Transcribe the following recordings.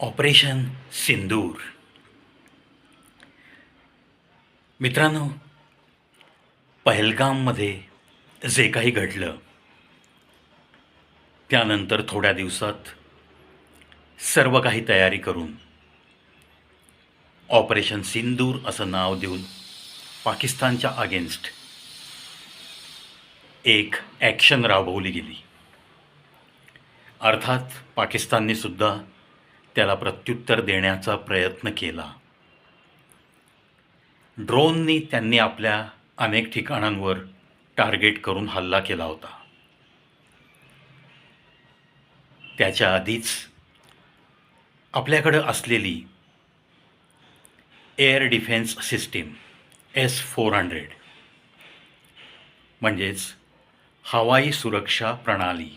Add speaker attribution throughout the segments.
Speaker 1: Operation सिंदूर. मित्रांनो पहलगाममध्ये जे काही घडलं त्यानंतर थोड्या दिवसात सर्व काही तयारी करून ऑपरेशन सिंदूर असं नाव देऊन पाकिस्तानच्या अगेन्स्ट एक ॲक्शन राबवली गेली. अर्थात पाकिस्तानने सुद्धा त्याला प्रत्युत्तर देण्याचा प्रयत्न केला. ड्रोननी त्यांनी आपल्या अनेक ठिकाणांवर टार्गेट करून हल्ला केला होता. त्याच्या आधीच आपल्याकडं असलेली air defence system S four hundred म्हणजेच हवाई सुरक्षा प्रणाली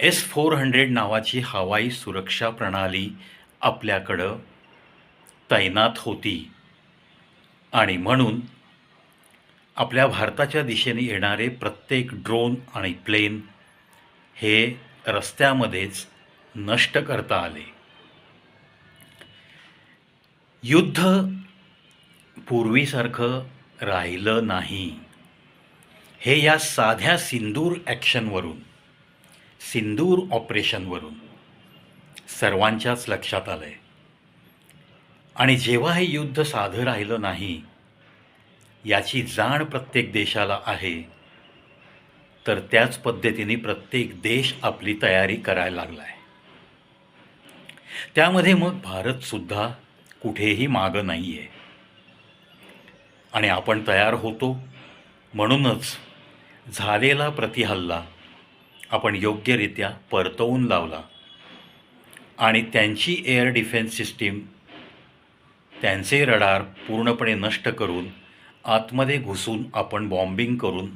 Speaker 1: एस फोर हंड्रेड नावाची हवाई सुरक्षा प्रणाली आपल्याकडं तैनात होती. आणि म्हणून आपल्या भारताच्या दिशेने येणारे प्रत्येक ड्रोन आणि प्लेन हे रस्त्यामध्येच नष्ट करता आले. युद्ध पूर्वीसारखं राहिलं नाही. हे या साध्या सिंदूर ॲक्शनवरून सिंदूर ऑपरेशनवरून. सर्वांच्याच लक्षात आलं आहे आणि जेव्हा हे युद्ध साधं राहिलं नाही याची जाण प्रत्येक देशाला आहे तर त्याच पद्धतीने प्रत्येक देश आपली तयारी करायला लागला आहे त्यामध्ये मग भारतसुद्धा कुठेही मागं नाही आहे आणि आपण तयार होतो म्हणूनच झालेला प्रतिहल्ला आपण योग्यरित्या परतवून लावला आणि त्यांची एअर डिफेन्स सिस्टीम त्यांचे रडार पूर्णपणे नष्ट करून आतमध्ये घुसून आपण बॉम्बिंग करून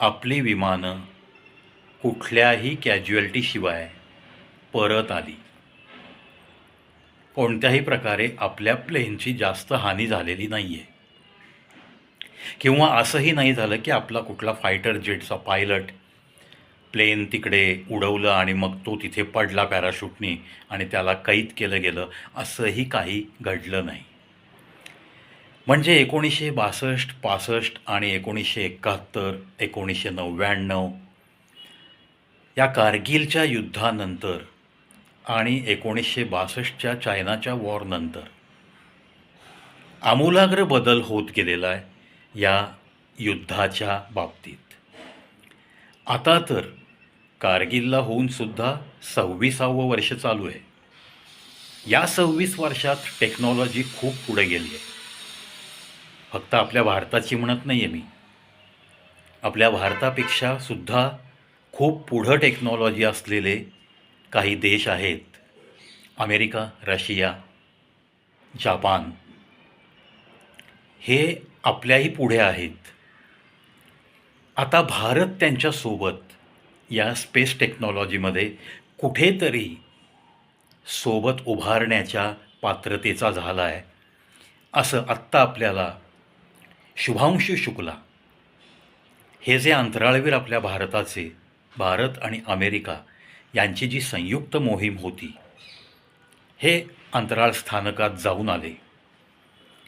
Speaker 1: आपली विमानं कुठल्याही कॅज्युअल्टीशिवाय परत आली. कोणत्याही प्रकारे आपल्या प्लेनची जास्त हानी झालेली नाही आहे किंवा असंही नाही झालं की आपला कुठला फायटर जेटचा पायलट प्लेन तिकडे उडवलं आणि मग तो तिथे पडला पॅराशूटनी आणि त्याला कैद केलं गेलं असंही काही घडलं नाही. म्हणजे एकोणीसशे बासष्ट पासष्ट आणि एकोणीसशे एकाहत्तर एकोणीसशे नव्याण्णव या कारगिलच्या युद्धानंतर आणि एकोणीसशे बासष्टच्या चायनाच्या वॉरनंतर आमूलाग्र बदल होत गेलेला आहे या युद्धाच्या बाबतीत. आता तर कारगिलला होऊन सुद्धा सव्वीसावं वर्ष चालू आहे. या सव्वीस वर्षात टेक्नॉलॉजी खूप पुढे गेली आहे. फक्त आपल्या भारताची म्हणत नाही आहे मी. आपल्या भारतापेक्षा सुद्धा खूप पुढं टेक्नॉलॉजी असलेले काही देश आहेत. America Russia Japan. हे आपल्याही पुढे आहेत. आता भारत त्यांच्यासोबत या स्पेस टेक्नॉलॉजीमध्ये कुठेतरी सोबत उभारण्याच्या पात्रतेचा झाला आहे. असं आत्ता आपल्याला शुभांशू शुक्ला हे जे अंतराळवीर आपल्या भारताचे भारत आणि अमेरिका यांची जी संयुक्त मोहीम होती हे अंतराळ स्थानकात जाऊन आले.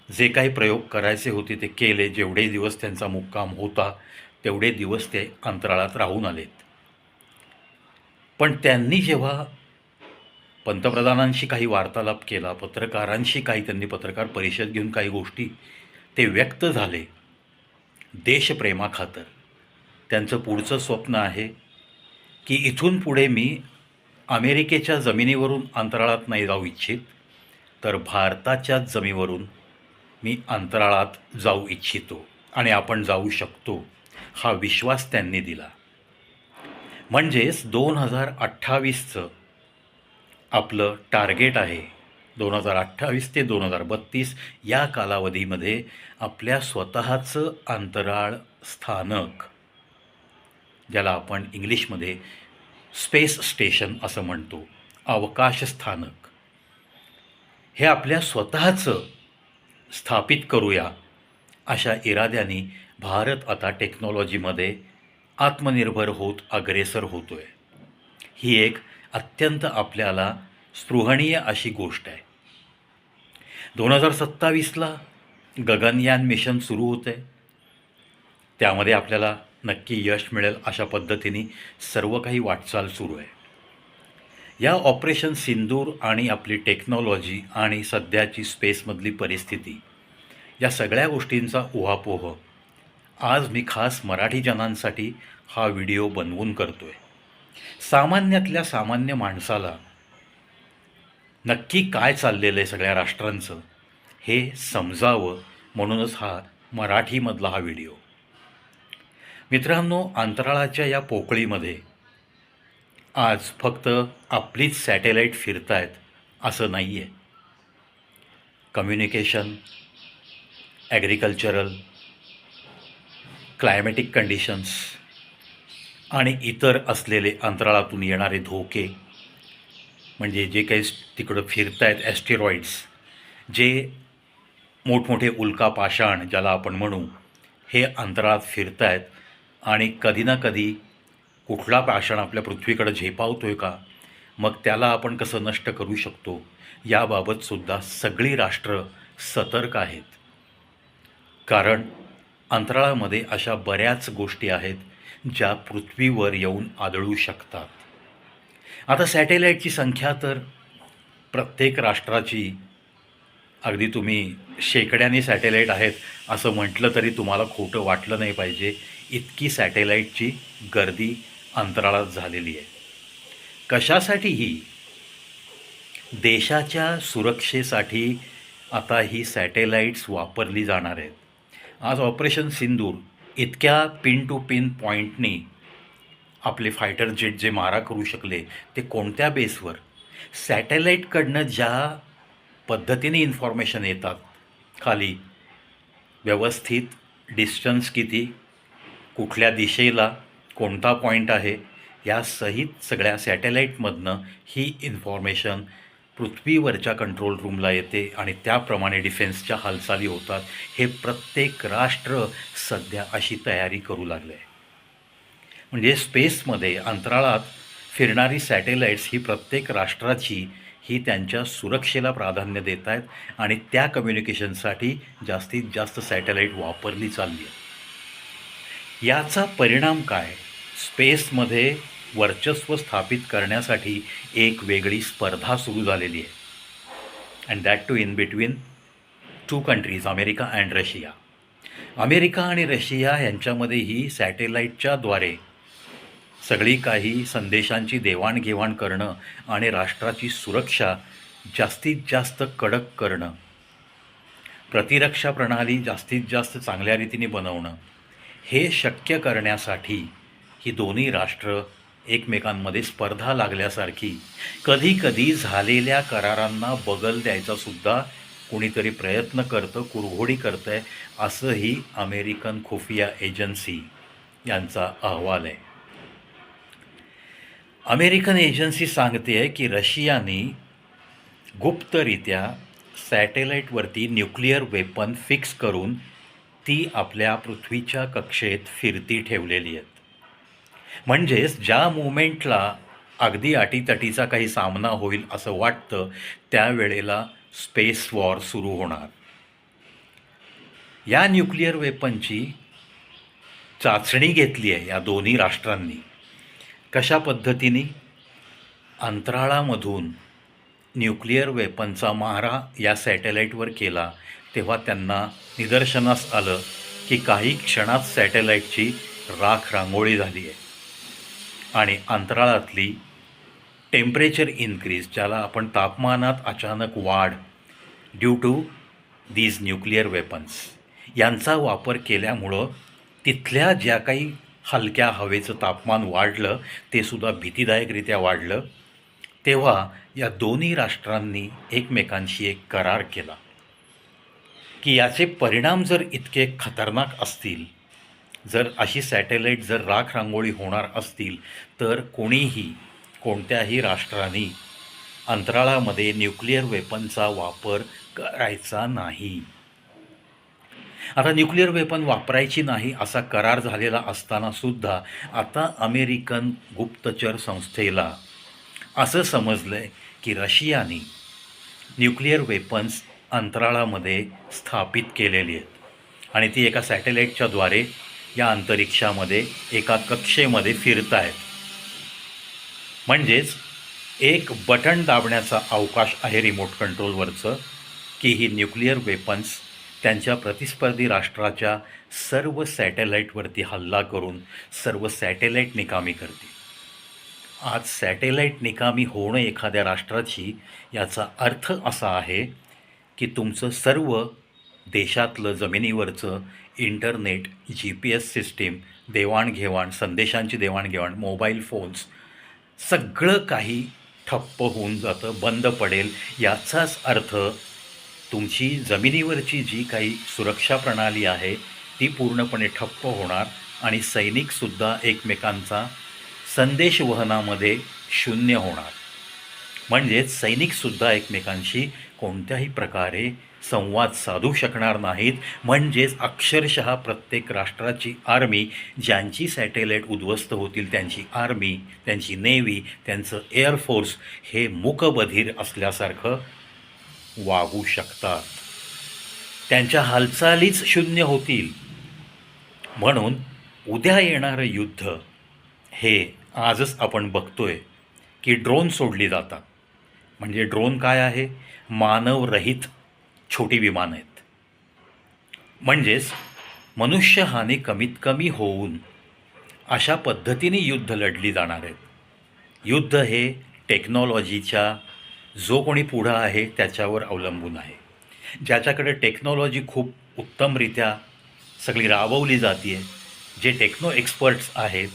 Speaker 1: जे काही प्रयोग करायचे होते ते केले जेवढे दिवस त्यांचा मुक्काम होता तेवढे दिवस ते अंतराळात राहून आलेत. पण त्यांनी जेव्हा पंतप्रधानांशी काही वार्तालाप केला पत्रकारांशी काही त्यांनी पत्रकार परिषद घेऊन काही गोष्टी ते व्यक्त झाले. देशप्रेमाखातर. त्यांचं पुढचं स्वप्न आहे की इथून पुढे मी अमेरिकेच्या जमिनीवरून अंतराळात नाही जाऊ इच्छित तर भारताच्याच जमीवरून मी अंतराळात जाऊ इच्छितो आणि आपण जाऊ शकतो. हा विश्वास त्यांनी दिला. म्हणजेच दोन हजार अठ्ठावीसचं आपलं टार्गेट आहे. दोन हजार अठ्ठावीस ते दोन हजार बत्तीस या कालावधीमध्ये आपल्या स्वतःचं अंतराळ स्थानक ज्याला आपण इंग्लिशमध्ये स्पेस स्टेशन असं म्हणतो अवकाश स्थानक हे आपल्या स्वतःचं स्थापित करूया अशा इराद्याने भारत आता टेक्नॉलॉजीमध्ये आत्मनिर्भर होत अग्रेसर होतो आहे ही एक अत्यंत आपल्याला स्पृहणीय अशी गोष्ट आहे. दोन हजार सत्तावीसला गगनयान मिशन सुरू होतं आहे त्यामध्ये आपल्याला नक्की यश मिळेल अशा पद्धतीने सर्व काही वाटचाल सुरू आहे. या ऑपरेशन सिंदूर आणि आपली टेक्नॉलॉजी आणि सध्याची स्पेसमधली परिस्थिती या सगळ्या गोष्टींचा उहापोह आज मी खास मराठी जनांसाठी हा व्हिडिओ बनवून करतो आहे सामान्यातल्या सामान्य माणसाला नक्की काय चाललेलं आहे सगळ्या राष्ट्रांचं हे समजावं म्हणूनच हा मराठीमधला हा व्हिडिओ. मित्रांनो अंतराळाच्या या पोकळीमध्ये आज फक्त आपलीच सॅटेलाईट फिरतायत असं नाही आहे कम्युनिकेशन ॲग्रिकल्चरल क्लायमॅटिक कंडिशन्स आणि इतर असलेले अंतराळातून येणारे धोके म्हणजे जे काही तिकडं फिरत आहेत ॲस्टेरॉईड्स जे मोठमोठे उल्कापाषाण ज्याला आपण म्हणू हे अंतराळात फिरत आहेत आणि कधी ना कधी कुठला पाषाण आपल्या पृथ्वीकडे झेपावतो आहे का मग त्याला आपण कसं नष्ट करू शकतो याबाबतसुद्धा सगळी राष्ट्र सतर्क आहेत. कारण अंतराळामध्ये अशा बऱ्याच गोष्टी आहेत ज्या पृथ्वीवर येऊन आदळू शकतात. आता सॅटेलाईटची संख्या तर प्रत्येक राष्ट्राची अगदी तुम्ही शेकड्याने सॅटेलाईट आहेत असं म्हटलं तरी तुम्हाला खोटं वाटलं नाही पाहिजे. इतकी सॅटेलाईटची गर्दी अंतराळात झालेली आहे. कशासाठी ही देशाच्या सुरक्षेसाठी आता ही सॅटेलाईट्स वापरली जाणार आहेत. आज ऑपरेशन सिंदूर. इतक्या पिन टू पिन पॉईंटनी आपले फायटर जेट जे मारा करू शकले ते कोणत्या बेसवर सॅटेलाईटकडनं ज्या पद्धतीने इन्फॉर्मेशन येतात खाली व्यवस्थित डिस्टन्स किती कुठल्या दिशेला कोणता पॉईंट आहे या सहित सगळ्या सॅटेलाईटमधनं ही इन्फॉर्मेशन पृथ्वीवरच्या कंट्रोल रूमला येते आणि त्याप्रमाणे डिफेन्सच्या हालचाली होतात. हे प्रत्येक राष्ट्र सध्या अशी तयारी करू लागले आहे. म्हणजे स्पेसमध्ये अंतराळात फिरणारी सॅटेलाईट्स ही प्रत्येक राष्ट्राची ही त्यांच्या सुरक्षेला प्राधान्य देत आहेत आणि त्या कम्युनिकेशनसाठी जास्तीत जास्त सॅटेलाईट वापरली चालली आहे. याचा परिणाम काय? स्पेसमध्ये वर्चस्व स्थापित करण्यासाठी एक वेगळी स्पर्धा सुरू झालेली आहे. And that too in between two countries America and Russia America आणि रशिया यांच्यामध्ये ही सॅटेलाईटच्याद्वारे सगळी काही संदेशांची देवाणघेवाण करणं आणि राष्ट्राची सुरक्षा जास्तीत जास्त कडक करणं प्रतिरक्षा प्रणाली जास्तीत जास्त चांगल्या रीतीने बनवणं हे शक्य करण्यासाठी ही दोन्ही राष्ट्र एकमेकांमध्ये स्पर्धा लागल्यासारखी. कधीकधी झालेल्या करारांना बगल द्यायचा सुद्धा प्रयत्न करतं कुरघोडी करतं आहे असंही अमेरिकन खुफिया एजन्सी यांचा अहवाल आहे. अमेरिकन एजन्सी सांगते आहे की रशियाने गुप्तरित्या सॅटेलाईटवरती न्यूक्लिअर वेपन फिक्स करून ती आपल्या पृथ्वीच्या कक्षेत फिरती ठेवलेली आहेत. म्हणजेच ज्या मुवमेंटला अगदी अटीतटीचा काही सामना होईल असं वाटतं त्यावेळेला स्पेस वॉर सुरू होणार. या न्यूक्लिअर वेपनची चाचणी घेतली आहे या दोन्ही राष्ट्रांनी. कशा पद्धतीने? अंतराळामधून न्यूक्लिअर वेपनचा मारा या सॅटेलाईटवर केला तेव्हा त्यांना निदर्शनास आलं की काही क्षणात सॅटेलाईटची राख रांगोळी झाली आहे. आणि अंतराळातली टेम्परेचर इन्क्रीज ज्याला आपण तापमानात अचानक वाढ due to these nuclear weapons यांचा वापर केल्यामुळं तिथल्या ज्या काही हलक्या हवेचं तापमान वाढलं ते सुद्धा भीतीदायकरित्या वाढलं. तेव्हा या दोन्ही राष्ट्रांनी एकमेकांशी एक करार केला. की याचे परिणाम जर इतके खतरनाक असतील जर अशी सॅटेलाईट जर राख रांगोळी होणार असतील तर कोणीही कोणत्याही राष्ट्राने अंतराळामध्ये न्यूक्लिअर वेपनचा वापर करायचा नाही. आता न्यूक्लिअर वेपन वापरायची नाही असा करार झालेला असताना सुद्धा आता अमेरिकन गुप्तचर संस्थेला असं समजलं आहे की रशियाने न्यूक्लिअर वेपन्स अंतराळामध्ये स्थापित केलेली आहेत. आणि ती एका सॅटेलाईटच्याद्वारे या अंतरिक्षामध्ये एका कक्षेमध्ये फिरत आहेत म्हणजेच एक बटन दाबण्याचा अवकाश आहे रिमोट कंट्रोलवरचं की ही न्यूक्लिअर वेपन्स त्यांच्या प्रतिस्पर्धी राष्ट्राच्या सर्व सॅटेलाईटवरती हल्ला करून सर्व सॅटेलाईट निकामी करतील आज सॅटेलाईट निकामी होणं एखाद्या राष्ट्राची याचा अर्थ असा आहे की तुमचं सर्व देशातलं जमिनीवरचं internet G P S system देवाणघेवाण संदेशांची देवाणघेवाण मोबाईल फोन्स सगळं काही ठप्प होऊन जातं बंद पडेल. याचाच अर्थ तुमची जमिनीवरची जी काही सुरक्षा प्रणाली आहे ती पूर्णपणे ठप्प होणार आणि सैनिकसुद्धा एकमेकांचा संदेशवहनामध्ये शून्य होणार. म्हणजेच सैनिकसुद्धा एकमेकांशी कोणत्याही प्रकारे संवाद साधू शकणार नाहीत. म्हणजेच अक्षरशः प्रत्येक राष्ट्राची आर्मी ज्यांची सॅटेलाईट उद्ध्वस्त होतील त्यांची आर्मी त्यांची नेव्ही त्यांचं एअरफोर्स हे मूकबधीर असल्यासारखं वागू शकतात. त्यांच्या हालचालीच शून्य होतील. म्हणून उद्या येणारं युद्ध हे आजच आपण बघतोय की ड्रोन सोडली जातात. म्हणजे ड्रोन काय आहे? मानवरहित छोटी विमानं आहेत. म्हणजेच मनुष्यहानी कमीत कमी होऊन अशा पद्धतीने युद्ध लढली जाणार आहेत. युद्ध हे टेक्नॉलॉजीच्या जो कोणी पुढं आहे त्याच्यावर अवलंबून आहे. ज्याच्याकडे टेक्नॉलॉजी खूप उत्तमरित्या सगळी राबवली जाते आहे जे टेक्नो एक्सपर्ट्स आहेत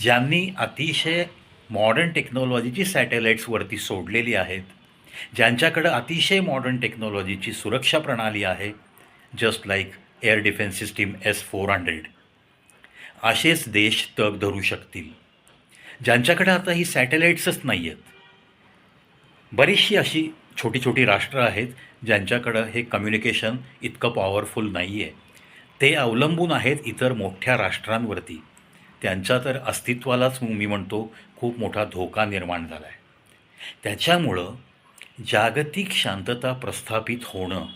Speaker 1: ज्यांनी अतिशय मॉडर्न टेक्नॉलॉजीची सॅटेलाईट्सवरती सोडलेली आहेत ज्यांच्याकडं अतिशय मॉडर्न टेक्नॉलॉजीची सुरक्षा प्रणाली आहे just like air defence system S four hundred असेच देश तग धरू शकतील. ज्यांच्याकडे आता ही सॅटेलाईट्सच नाही आहेत बरीचशी अशी छोटी छोटी राष्ट्रं आहेत ज्यांच्याकडं हे कम्युनिकेशन इतकं पॉवरफुल नाही आहे ते अवलंबून आहेत इतर मोठ्या राष्ट्रांवरती. त्यांच्या तर अस्तित्वालाच मी म्हणतो खूप मोठा धोका निर्माण झाला आहे त्याच्यामुळं जागतिक शांतता प्रस्थापित होणं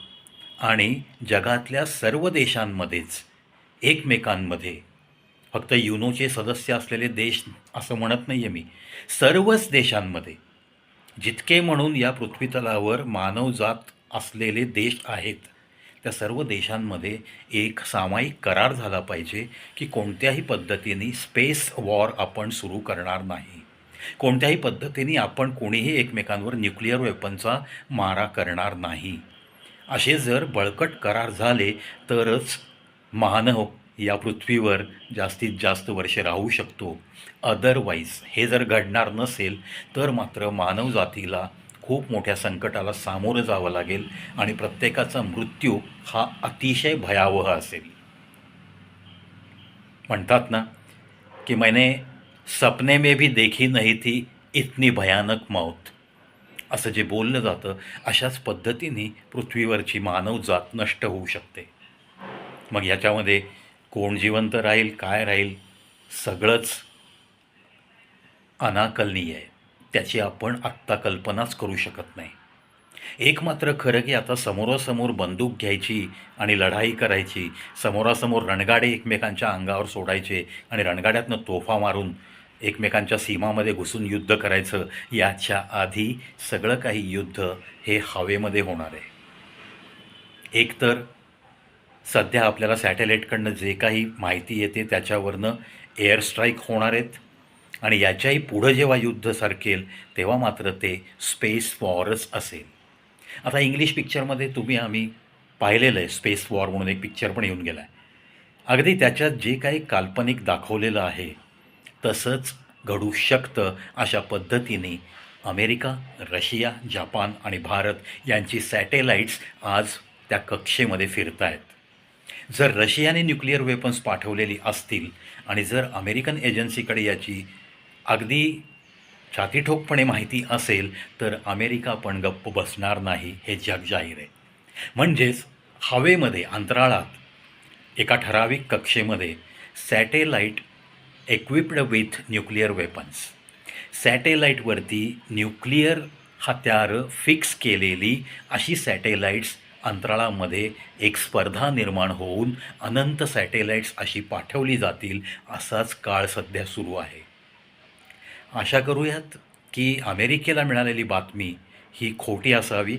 Speaker 1: आणि जगातल्या सर्व देशांमध्येच एकमेकांमध्ये फक्त युनोचे सदस्य असलेले देश असं म्हणत नाही आहे मी सर्वच देशांमध्ये जितके म्हणून या पृथ्वीतलावर मानवजात असलेले देश आहेत त्या सर्व देशांमध्ये एक सामायिक करार झाला पाहिजे की कोणत्याही पद्धतीने स्पेस वॉर आपण सुरू करणार नाही. कोणत्याही पद्धतीने आपण कोणीही एकमेकांवर न्यूक्लिअर वेपनचा मारा करणार नाही. असे जर बळकट करार झाले तरच मानव या पृथ्वीवर जास्तीत जास्त वर्षे राहू शकतो. अदरवाईज हे जर घडणार नसेल तर मात्र मानवजातीला खूप मोठ्या संकटाला सामोरं जावं लागेल आणि प्रत्येकाचा मृत्यू हा अतिशय भयावह असेल. म्हणतात ना की मैने सपने में भी देखी नाही थी इतनी भयानक मौत. असं जे बोललं जातं अशाच पद्धतीने पृथ्वीवरची मानवजात नष्ट होऊ शकते. मग याच्यामध्ये कोण जिवंत राहील काय राहील सगळंच अनाकलनीय आहे. त्याची आपण आत्ता कल्पनाच करू शकत नाही. एक मात्र खरं की आता समोरासमोर बंदूक घ्यायची आणि लढाई करायची समोरासमोर रणगाडे एकमेकांच्या अंगावर सोडायचे आणि रणगाड्यातनं तोफा मारून एकमेकांच्या सीमामध्ये घुसून युद्ध करायचं याच्या आधी सगळं काही युद्ध हे हवेमध्ये होणार आहे. एकतर सध्या आपल्याला सॅटेलाईटकडनं जे काही माहिती येते त्याच्यावरनं एअर स्ट्राईक होणार आहेत आणि याच्याही पुढं जेव्हा युद्ध सरकेल तेव्हा मात्र ते स्पेस वॉरच असेल. आता इंग्लिश पिक्चरमध्ये तुम्ही आम्ही पाहिलेलं आहे स्पेस वॉर म्हणून एक पिक्चर पण येऊन गेला आहे अगदी त्याच्यात जे काही काल्पनिक दाखवलेलं आहे तसंच घडू शकतं अशा पद्धतीने अमेरिका रशिया जपान आणि भारत यांची सॅटेलाईट्स आज त्या कक्षेमध्ये फिरत आहेत जर रशियाने न्यूक्लिअर वेपन्स पाठवलेली असतील आणि जर अमेरिकन एजन्सीकडे याची अगदी छातीठोकपणे माहिती असेल तर अमेरिका पण गप्प बसणार नाही हे जग जाहीर आहे. म्हणजेच हवेमध्ये अंतराळात एका ठराविक कक्षेमध्ये satellite equipped with nuclear weapons सॅटेलाईटवरती न्यूक्लिअर हत्यारं फिक्स केलेली अशी सॅटेलाईट्स अंतराळामध्ये एक स्पर्धा निर्माण होऊन अनंत सॅटेलाईट्स अशी पाठवली जातील असाच काळ सध्या सुरू आहे. आशा करूयात की अमेरिकेला मिळालेली बातमी ही खोटी असावी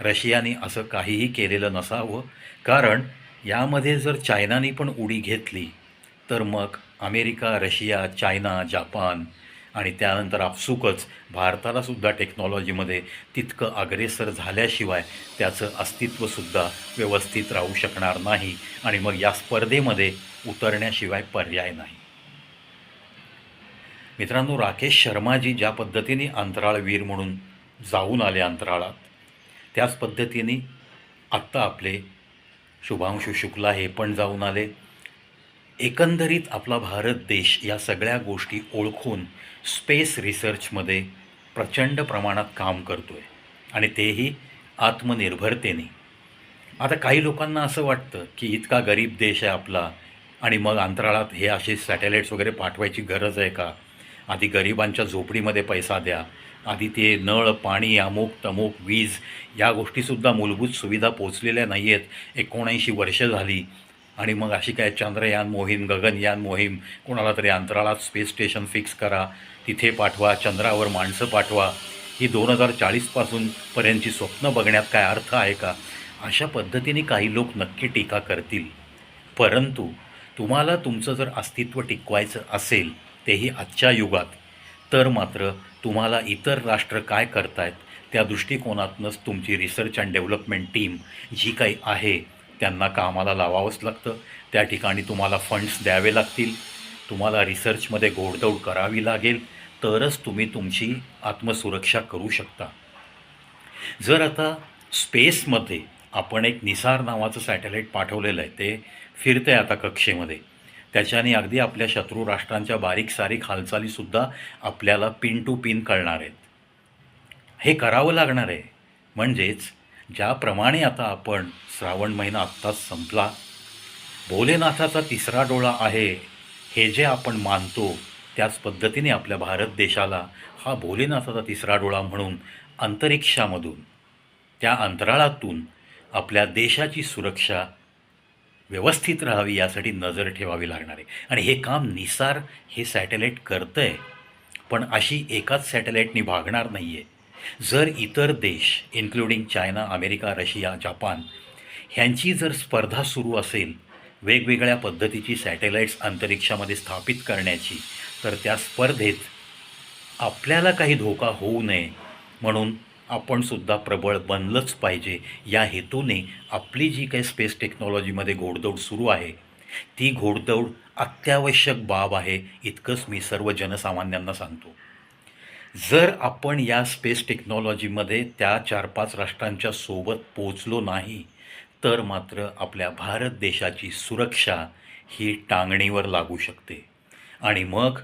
Speaker 1: रशियाने असं काहीही केलेलं नसावं कारण यामध्ये जर चायनाने पण उडी घेतली तर मग अमेरिका रशिया चायना जापान आणि त्यानंतर आपसुकच भारतालासुद्धा टेक्नॉलॉजीमध्ये तितकं अग्रेसर झाल्याशिवाय त्याचं अस्तित्वसुद्धा व्यवस्थित राहू शकणार नाही आणि मग या स्पर्धेमध्ये उतरण्याशिवाय पर्याय नाही. मित्रांनो राकेश शर्माजी ज्या पद्धतीने अंतराळवीर म्हणून जाऊन आले अंतराळात त्याच पद्धतीने आत्ता आपले शुभांशु शुक्ला हे पण जाऊन आले. एकंदरीत आपला भारत देश या सगळ्या गोष्टी ओळखून स्पेस रिसर्चमध्ये प्रचंड प्रमाणात काम करतो आहे आणि तेही आत्मनिर्भरतेने. आता काही लोकांना असं वाटतं की इतका गरीब देश आहे आपला आणि मग अंतराळात हे असे सॅटेलाईट्स वगैरे पाठवायची गरज आहे का? आधी गरिबांच्या झोपडीमध्ये पैसा द्या. आधी ते नळ पाणी अमुक तमुक वीज या गोष्टीसुद्धा मूलभूत सुविधा पोचलेल्या नाही आहेत एकोणऐंशी वर्ष झाली. आणि मग अशी काय चंद्रयान मोहीम गगनयान मोहीम कोणाला तरी अंतराळात स्पेस स्टेशन फिक्स करा तिथे पाठवा चंद्रावर माणसं पाठवा. ही दोन हजार चाळीसपासून पर्यंतची स्वप्न बघण्यात काय अर्थ आहे का? अशा पद्धतीने काही लोक नक्की टीका करतील. परंतु तुम्हाला तुमचं जर अस्तित्व टिकवायचं असेल तेही आजच्या युगात तर मात्र तुम्हाला इतर राष्ट्र काय करतायत त्या दृष्टिकोनातनंच तुमची रिसर्च अँड डेव्हलपमेंट टीम जी काही आहे त्यांना कामाला लावावंच लागतं. त्या ठिकाणी तुम्हाला फंड्स द्यावे लागतील. तुम्हाला रिसर्चमध्ये घोडदौड करावी लागेल. तरच तुम्ही तुमची आत्मसुरक्षा करू शकता. जर आता स्पेसमध्ये आपण एक निसार नावाचं सॅटेलाईट पाठवलेलं आहे ते फिरते आता कक्षेमध्ये. त्याच्याने अगदी आपल्या शत्रू राष्ट्रांच्या बारीक सारीक हालचालीसुद्धा आपल्याला पिन टू पिन कळणार आहेत. हे करावं लागणार आहे. म्हणजेच ज्याप्रमाणे आता आपण श्रावण महिना आत्ताच संपला भोलेनाथाचा तिसरा डोळा आहे हे जे आपण मानतो त्याच पद्धतीने आपल्या भारत देशाला हा भोलेनाथाचा तिसरा डोळा म्हणून अंतरिक्षामधून त्या अंतराळातून आपल्या देशाची सुरक्षा व्यवस्थित राहावी यासाठी नजर ठेवावी लागणार आहे. आणि हे काम निसार हे सॅटेलाईट करतं आहे पण अशी एकाच सॅटेलाईटनी भागणार नाही आहे जर इतर देश including China America Russia Japan ह्यांची जर स्पर्धा सुरू असेल वेगवेगळ्या पद्धतीची सॅटेलाईट्स अंतरिक्षामध्ये स्थापित करण्याची तर त्या स्पर्धेत आपल्याला काही धोका होऊ नये म्हणून आपणसुद्धा प्रबळ बनलंच पाहिजे. या हेतूने आपली जी काही स्पेस टेक्नॉलॉजीमध्ये घोडदौड सुरू आहे ती घोडदौड अत्यावश्यक बाब आहे इतकंच मी सर्व जनसामान्यांना सांगतो. जर आपण या स्पेस टेक्नॉलॉजीमध्ये त्या चार पाच राष्ट्रांच्या सोबत पोचलो नाही तर मात्र आपल्या भारत देशाची सुरक्षा ही टांगणीवर लागू शकते. आणि मग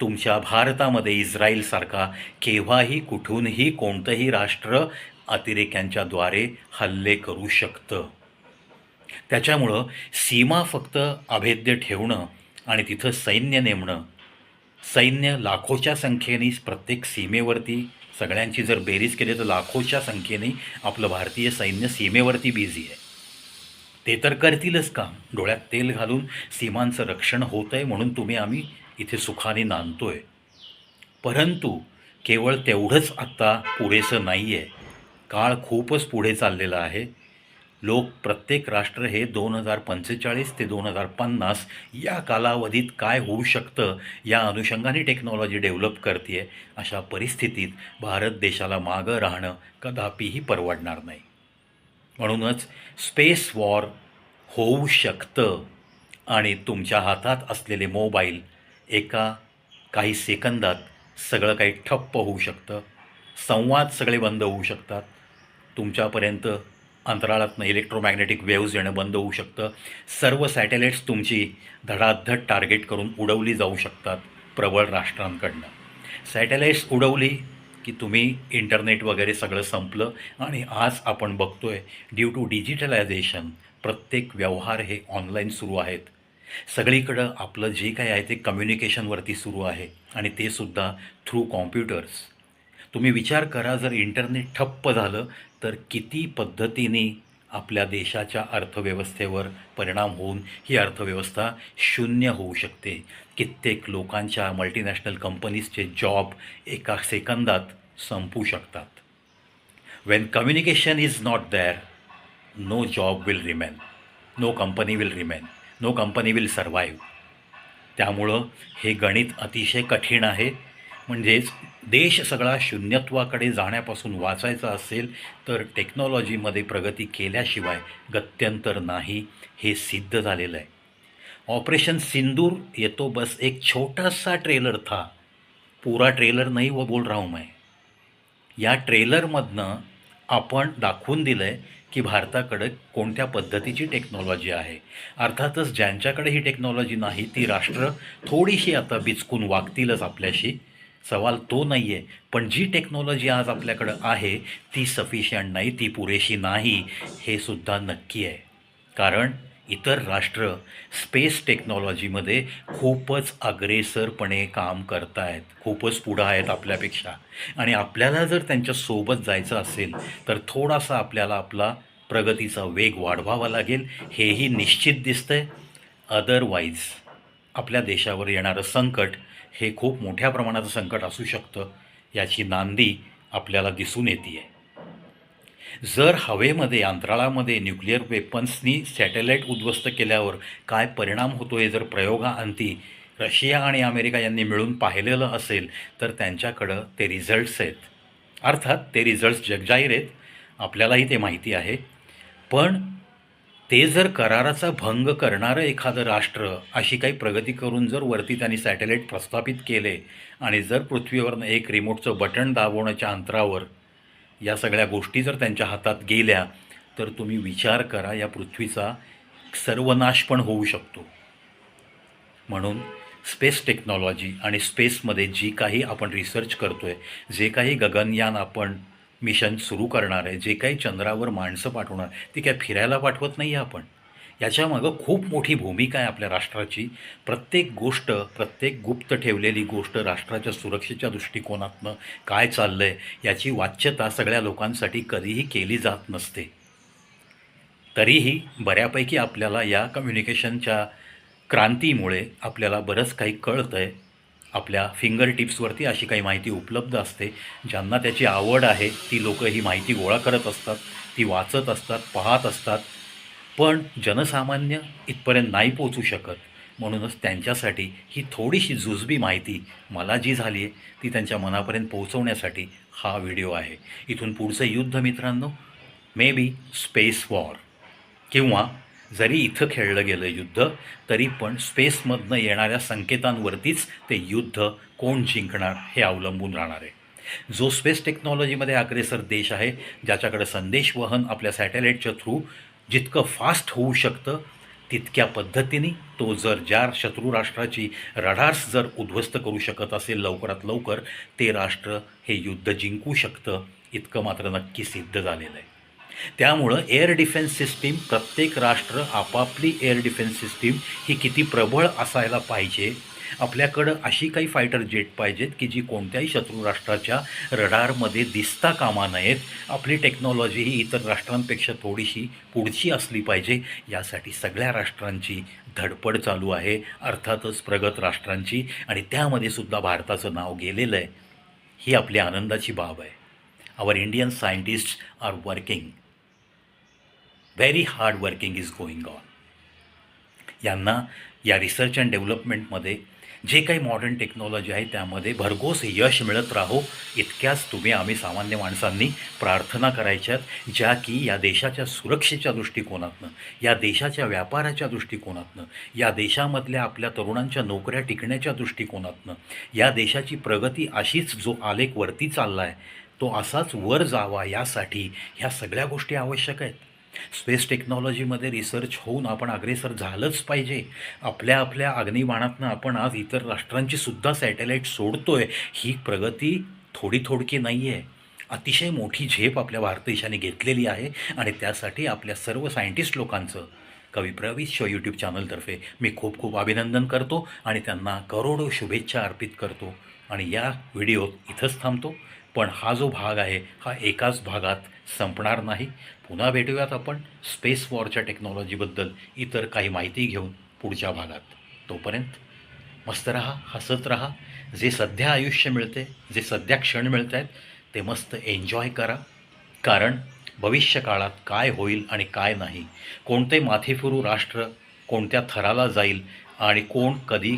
Speaker 1: तुमच्या भारतामध्ये इस्रायलसारखा केव्हाही कुठूनही कोणतंही राष्ट्र अतिरेक्यांच्याद्वारे हल्ले करू शकतं. त्याच्यामुळं सीमा फक्त अभेद्य ठेवणं आणि तिथं सैन्य नेमणं सैन्य लाखोच्या संख्येने प्रत्येक सीमेवरती सगळ्यांची जर बेरीज केली तर लाखोच्या संख्येने आपलं भारतीय सैन्य सीमेवरती बिझी आहे. ते तर करतीलच का डोळ्यात तेल घालून सीमांचं रक्षण होतं आहे म्हणून तुम्ही आम्ही इथे सुखाने नांदतो आहे परंतु केवळ तेवढंच आत्ता पुरेसं नाही आहे काळ खूपच पुढे चाललेला आहे. लोक प्रत्येक राष्ट्र हे दोन हजार पंचेचाळीस ते दोन हजार पन्नास या कालावधीत काय होऊ शकतं या अनुषंगाने टेक्नॉलॉजी डेव्हलप करते आहे अशा परिस्थितीत भारत देशाला मागं राहणं कदापिही परवडणार नाही. म्हणूनच स्पेस वॉर होऊ शकतं आणि तुमच्या हातात असलेले मोबाईल एका काही सेकंदात सगळं काही ठप्प होऊ शकतं. संवाद सगळे बंद होऊ शकतात. तुमच्यापर्यंत अंतराळातनं इलेक्ट्रोमॅग्नेटिक वेव्ज येणं बंद होऊ शकतं. सर्व सॅटेलाईट्स तुमची धडाधड टार्गेट करून उडवली जाऊ शकतात प्रबळ राष्ट्रांकडनं. सॅटेलाईट्स उडवली की तुम्ही इंटरनेट वगैरे सगळं संपलं आणि आज आपण बघतो आहे ड्यू टू डिजिटलायझेशन प्रत्येक व्यवहार हे ऑनलाईन सुरू आहेत. सगळीकडं आपलं जे काही आहे ते कम्युनिकेशनवरती सुरू आहे आणि ते सुद्धा थ्रू कॉम्प्युटर्स तुम्ही विचार करा जर इंटरनेट ठप्प झालं तर किती पद्धतीने आपल्या देशाच्या अर्थव्यवस्थेवर परिणाम होऊन ही अर्थव्यवस्था शून्य होऊ शकते. कित्येक लोकांच्या मल्टीनॅशनल कंपनीजचे जॉब एका सेकंदात संपू शकतात. When communication is not there no job will remain no company will remain no company will survive त्यामुळं हे गणित अतिशय कठीण आहे. म्हणजेच देश सगळा शून्यत्वाकडे जाण्यापासून वाचायचा असेल तर टेक्नॉलॉजीमध्ये प्रगती केल्याशिवाय गत्यंतर नाही हे सिद्ध झालेलं आहे. ऑपरेशन सिंदूर येतो बस एक छोटासा ट्रेलर था. पुरा ट्रेलर नाही व बोल राहू हूँ मैं. या ट्रेलरमधनं आपण दाखवून दिलं आहे की भारताकडे कोणत्या पद्धतीची टेक्नॉलॉजी आहे. अर्थातच ज्यांच्याकडे ही टेक्नॉलॉजी नाही ती राष्ट्र थोडीशी आता बिचकून वागतीलच आपल्याशी. सवाल तो नाही आहे पण जी टेक्नॉलॉजी आज आपल्याकडं आहे ती सफिशियंट नाही ती पुरेशी नाही हे सुद्धा नक्की आहे. कारण इतर राष्ट्र स्पेस टेक्नॉलॉजीमध्ये खूपच अग्रेसरपणे काम करत आहेत खूपच पुढं आहेत आपल्यापेक्षा. आणि आपल्याला जर त्यांच्यासोबत जायचं असेल तर थोडासा आपल्याला आपला प्रगतीचा वेग वाढवावा लागेल हेही निश्चित दिसतंय. अदरवाईज आपल्या देशावर येणारं संकट हे खूप मोठ्या प्रमाणाचं संकट असू शकतं याची नांदी आपल्याला दिसून येते आहे जर हवेमध्ये अंतराळामध्ये न्यूक्लिअर वेपन्सनी सॅटेलाईट उद्ध्वस्त केल्यावर काय परिणाम होतो हे जर प्रयोगाअंती रशिया आणि अमेरिका यांनी मिळून पाहिलेलं असेल तर त्यांच्याकडं ते रिझल्ट्स आहेत. अर्थात ते रिझल्ट्स जगजाहीर आहेत. आपल्यालाही ते माहिती आहे. पण ते जर कराराचा भंग करणारं एखादं राष्ट्र अशी काही प्रगती करून जर वरती त्यांनी सॅटेलाईट प्रस्थापित केले आणि जर पृथ्वीवरनं एक रिमोटचं बटण दाबवण्याच्या अंतरावर या सगळ्या गोष्टी जर त्यांच्या हातात गेल्या तर तुम्ही विचार करा या पृथ्वीचा सर्वनाश पण होऊ शकतो. म्हणून स्पेस टेक्नॉलॉजी आणि स्पेसमध्ये जी काही आपण रिसर्च करतो आहे जे काही गगनयान आपण मिशन सुरू करणार आहे जे काही चंद्रावर माणसं पाठवणार ती काय फिरायला पाठवत नाही आहे आपण याच्यामागं खूप मोठी भूमिका आहे आपल्या राष्ट्राची. प्रत्येक गोष्ट प्रत्येक गुप्त ठेवलेली गोष्ट राष्ट्राच्या सुरक्षेच्या दृष्टिकोनातनं काय चाललं आहे याची वाच्यता सगळ्या लोकांसाठी कधीही केली जात नसते. तरीही बऱ्यापैकी आपल्याला या कम्युनिकेशनच्या क्रांतीमुळे आपल्याला बरंच काही कळतं आहे आपल्या फिंगर टिप्सवरती अशी काही माहिती उपलब्ध असते. ज्यांना त्याची आवड आहे ती लोकं ही माहिती गोळा करत असतात ती वाचत असतात पाहत असतात. पण जनसामान्य इथपर्यंत नाही पोचू शकत. म्हणूनच त्यांच्यासाठी ही थोडीशी जुजबी माहिती मला जी झाली आहे ती त्यांच्या मनापर्यंत पोहोचवण्यासाठी हा व्हिडिओ आहे. इथून पुढचं युद्ध मित्रांनो मे बी स्पेस वॉर किंवा जरी इथं खेळलं गेलं युद्ध तरी पण स्पेसमधनं येणाऱ्या संकेतांवरतीच ते युद्ध कोण जिंकणार हे अवलंबून राहणार आहे. जो स्पेस टेक्नॉलॉजीमध्ये अग्रेसर देश आहे ज्याच्याकडे संदेशवहन आपल्या सॅटेलाईटच्या थ्रू जितकं फास्ट होऊ शकतं तितक्या पद्धतीने तो जर ज्या शत्रू राष्ट्राची रडार्स जर उद्ध्वस्त करू शकत असेल लवकरात लवकर ते राष्ट्र हे युद्ध जिंकू शकतं इतकं मात्र नक्की सिद्ध झालेलं आहे. त्यामुळं एअर डिफेन्स सिस्टीम प्रत्येक राष्ट्र आपापली एअर डिफेन्स सिस्टीम ही किती प्रबळ असायला पाहिजे? आपल्याकडं अशी काही फायटर जेट पाहिजेत की जी कोणत्याही शत्रू राष्ट्राच्या रडारमध्ये दिसता कामा नयेत. आपली टेक्नॉलॉजी ही इतर राष्ट्रांपेक्षा थोडीशी पुढची असली पाहिजे. यासाठी सगळ्या राष्ट्रांची धडपड चालू आहे अर्थातच प्रगत राष्ट्रांची. आणि त्यामध्ये सुद्धा भारताचं नाव गेलेलं आहे. ही आपली आनंदाची बाब आहे. Our Indian scientist are working very hard working is going on यांना या रिसर्च अँड डेव्हलपमेंटमध्ये जे काही मॉडर्न टेक्नॉलॉजी आहे त्यामध्ये भरघोस यश मिळत राहो इतक्याच तुम्ही आम्ही सामान्य माणसांनी प्रार्थना करायच्यात ज्या की या देशाच्या सुरक्षेच्या दृष्टिकोनातनं या देशाच्या व्यापाराच्या दृष्टिकोनातनं या देशामधल्या आपल्या तरुणांच्या नोकऱ्या टिकण्याच्या दृष्टिकोनातनं या देशाची प्रगती अशीच जो आलेख वरती चालला आहे तो असाच वर जावा यासाठी ह्या सगळ्या गोष्टी आवश्यक आहेत. स्पेस टेक्नॉलॉजीमध्ये रिसर्च होऊन आपण अग्रेसर झालंच पाहिजे. आपल्या आपल्या अग्निबाणातनं आपण आज इतर राष्ट्रांची सुद्धा सॅटेलाईट सोडतोय ही प्रगती थोडी थोडकी नाही आहे अतिशय मोठी झेप आपल्या भारत देशाने घेतलेली आहे आणि त्यासाठी आपल्या सर्व सायंटिस्ट लोकांचं कवी प्रवीत शो यूट्यूब चॅनलतर्फे मी खूप खूप अभिनंदन करतो आणि त्यांना करोडो शुभेच्छा अर्पित करतो. आणि या व्हिडिओत इथंच थांबतो. पण हा जो भाग आहे हा एकाच भागात संपणार नाही. पुन्हा भेटूयात आपण स्पेस वॉरच्या टेक्नॉलॉजीबद्दल इतर काही माहिती घेऊन पुढच्या भागात. तोपर्यंत मस्त रहा हसत रहा. जे सध्या आयुष्य मिळते जे सध्या क्षण मिळत आहेत ते मस्त एन्जॉय करा. कारण भविष्य काळात काय होईल आणि काय नाही कोणते माथेफिरू राष्ट्र कोणत्या थराला जाईल आणि कोण कधी